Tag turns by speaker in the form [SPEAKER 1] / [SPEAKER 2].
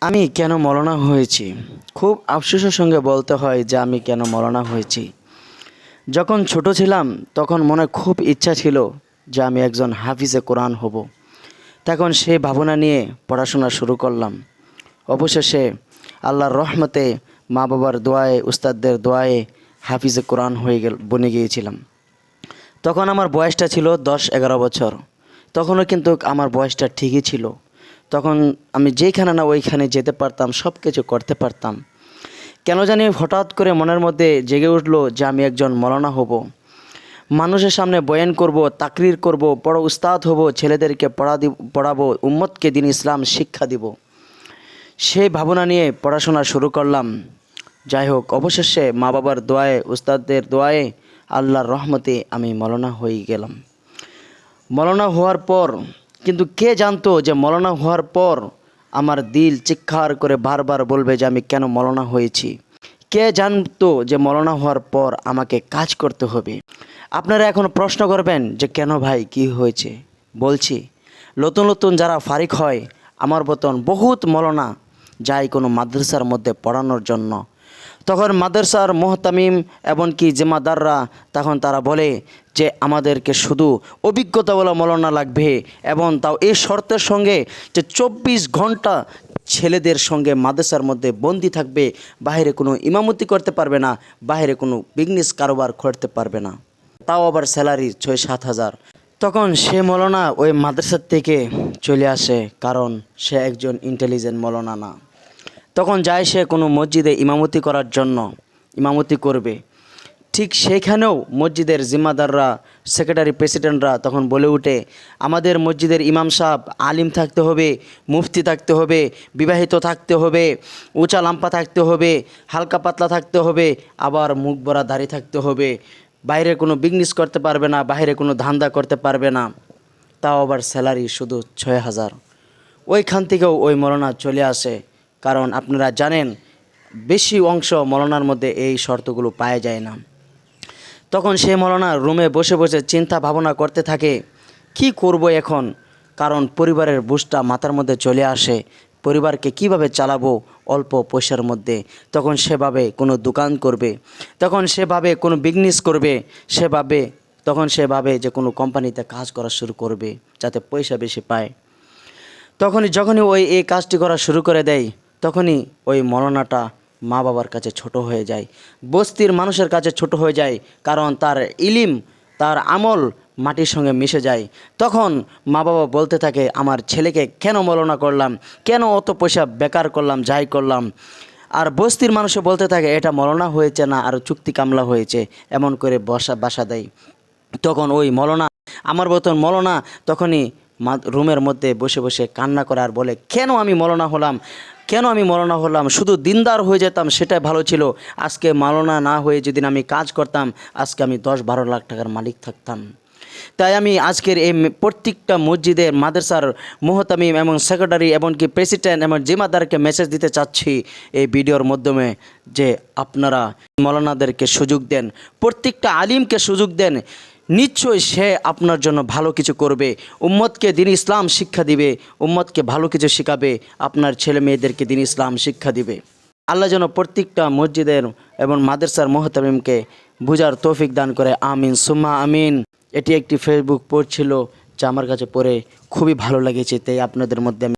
[SPEAKER 1] আমি কেন মরণা হয়েছি? খুব আফসোসের সঙ্গে বলতে হয় যে আমি কেন মরণা হয়েছি। যখন ছোট ছিলাম, তখন মনে খুব ইচ্ছা ছিল যে আমি একজন হাফিজে কোরআন হব। তখন সেই ভাবনা নিয়ে পড়াশোনা শুরু করলাম। অবশেষে আল্লাহর রহমতে মা বাবার দোয়ায়ে, উস্তাদদের দোয়ায়ে হাফিজে কোরআন হয়ে গেল, বনে গিয়েছিলাম। তখন আমার বয়সটা ছিল দশ এগারো বছর। তখনও কিন্তু আমার বয়সটা ঠিকই ছিল। তখন আমি যেইখানে না ওইখানে যেতে পারতাম সব কিছু করতে পারতাম। কেন জানি হঠাৎ করে মনের মধ্যে জেগে উঠল যে আমি একজন মলনা হব। মানুষের সামনে বয়ান করব, তাকরির করব, বড় উস্তাদ হব, ছেলেদেরকে পড়া দিব, পড়াবো, উম্মতকে দিন ইসলাম শিক্ষা দিব। সেই ভাবনা নিয়ে পড়াশোনা শুরু করলাম। যাই হোক, অবশেষে মা বাবার দোয়ায়ে, উস্তাদদের দোয়ায়ে আল্লাহর রহমতে আমি মলনা হয়ে গেলাম। মলনা হওয়ার পর কিন্তু কে জানতো যে মলনা হওয়ার পর আমার দিল চিৎকার করে বারবার বলবে যে আমি কেন মলনা হয়েছি? কে জানতো যে মলনা হওয়ার পর আমাকে কাজ করতে হবে? আপনারা এখন প্রশ্ন করবেন যে কেন ভাই, কি হয়েছে? বলছি, নতুন নতুন যারা ফারিক হয়, আমার মতন বহুত মলনা যায় কোনো মাদ্রাসার মধ্যে পড়ানোর জন্য তখন মাদ্রাসার মোহতামিম এমনকি জিম্মাদাররা তখন তারা বলে যে, আমাদেরকে শুধু অভিজ্ঞতাওয়ালা মলনা লাগবে এবং তাও এই শর্তের সঙ্গে যে চব্বিশ ঘণ্টা ছেলেদের সঙ্গে মাদ্রাসার মধ্যে বন্দি থাকবে বাইরে কোনো ইমামতি করতে পারবে না বাইরে কোনো বিজনেস কারোবার করতে পারবে না। তাও আবার স্যালারি ছয়, সাত হাজার। তখন সে মলনা ওই মাদ্রাসার থেকে চলে আসে, কারণ সে একজন ইন্টেলিজেন্ট মলনা না। তখন যায় সে কোনো মসজিদে ইমামতি করার জন্য ইমামতি করবে। ঠিক সেইখানেও মসজিদের জিম্মাদাররা, সেক্রেটারি প্রেসিডেন্টরা তখন বলে ওঠে আমাদের মসজিদের ইমাম সাহেব আলিম থাকতে হবে, মুফতি থাকতে হবে, বিবাহিত থাকতে হবে, উঁচা লাম্পা থাকতে হবে, হালকা পাতলা থাকতে হবে, আবার মুখ ভরা দাড়ি থাকতে হবে। বাইরে কোনো বিজনেস করতে পারবে না, বাইরে কোনো ধান্দা করতে পারবে না। তাও আবার স্যালারি শুধু ছয় হাজার। ওইখান থেকেও ওই মরনা চলে আসে। কারণ আপনারা জানেন, বেশি অংশ মলনার মধ্যে এই শর্তগুলো পাওয়া যায় না। তখন সে মলনা রুমে বসে বসে চিন্তা ভাবনা করতে থাকে, কি করব এখন? কারণ পরিবারের বুঝটা মাথার মধ্যে চলে আসে, পরিবারকে কীভাবে চালাবো অল্প পয়সার মধ্যে? তখন সেভাবে কোনো দোকান করবে, তখন সেভাবে কোনো বিজনেস করবে, সেভাবে, তখন সেভাবে যে কোনো কোম্পানিতে কাজ করা শুরু করবে, যাতে পয়সা বেশি পায়। তখনই যখনই ওই এই কাজটি করা শুরু করে দেয় তখনই ওই মরণাটা মা বাবার কাছে ছোট হয়ে যায়। বস্তির মানুষের কাছে ছোট হয়ে যায় কারণ তার ইলিম, তার আমল মাটির সঙ্গে মিশে যায়। তখন মা বাবা বলতে থাকে, আমার ছেলেকে কেন মলনা করলাম? কেন অত পয়সা বেকার করলাম, যাই করলাম? আর বস্তির মানুষে বলতে থাকে, এটা মলনা হয়েছে না, আর চুক্তি কামলা হয়েছে, এমন করে বসা, বাসা দেয়। তখন ওই মলনা আমার মতন মলনা তখনই রুমের মধ্যে বসে বসে কান্না করে আর বলে, কেন আমি মলনা হলাম? কেন আমি মলনা হলাম? শুধু দিনদার হয়ে যেতাম, সেটাই ভালো ছিল। আজকে মালনা না হয়ে যদি আমি কাজ করতাম, আজকে আমি দশ বারো লাখ টাকার মালিক থাকতাম। তাই আমি আজকের এই প্রত্যেকটা মসজিদের মাদ্রাসার মোহতামিম এবং সেক্রেটারি এমনকি প্রেসিডেন্ট এবং জিমাদারকে মেসেজ দিতে চাচ্ছি এই ভিডিওর মাধ্যমে যে আপনারা মৌলানাদেরকে সুযোগ দেন, প্রত্যেকটা আলিমকে সুযোগ দেন। নিশ্চয়ই সে আপনার জন্য ভালো কিছু করবে। উম্মতকে দিন ইসলাম শিক্ষা দিবে। উম্মতকে ভালো কিছু শেখাবে। আপনার ছেলে মেয়েদেরকে দিন ইসলাম শিক্ষা দিবে। আল্লাহ যেন প্রত্যেকটা মসজিদের এবং মাদ্রাসার মোহতামিমকে বুঝার তৌফিক দান করে। আমিন। সুম্মা আমিন। এটি একটি ফেসবুক পোস্ট ছিল, যা আমার কাছে পড়ে খুবই ভালো লেগেছে, তাই আপনাদের মধ্যে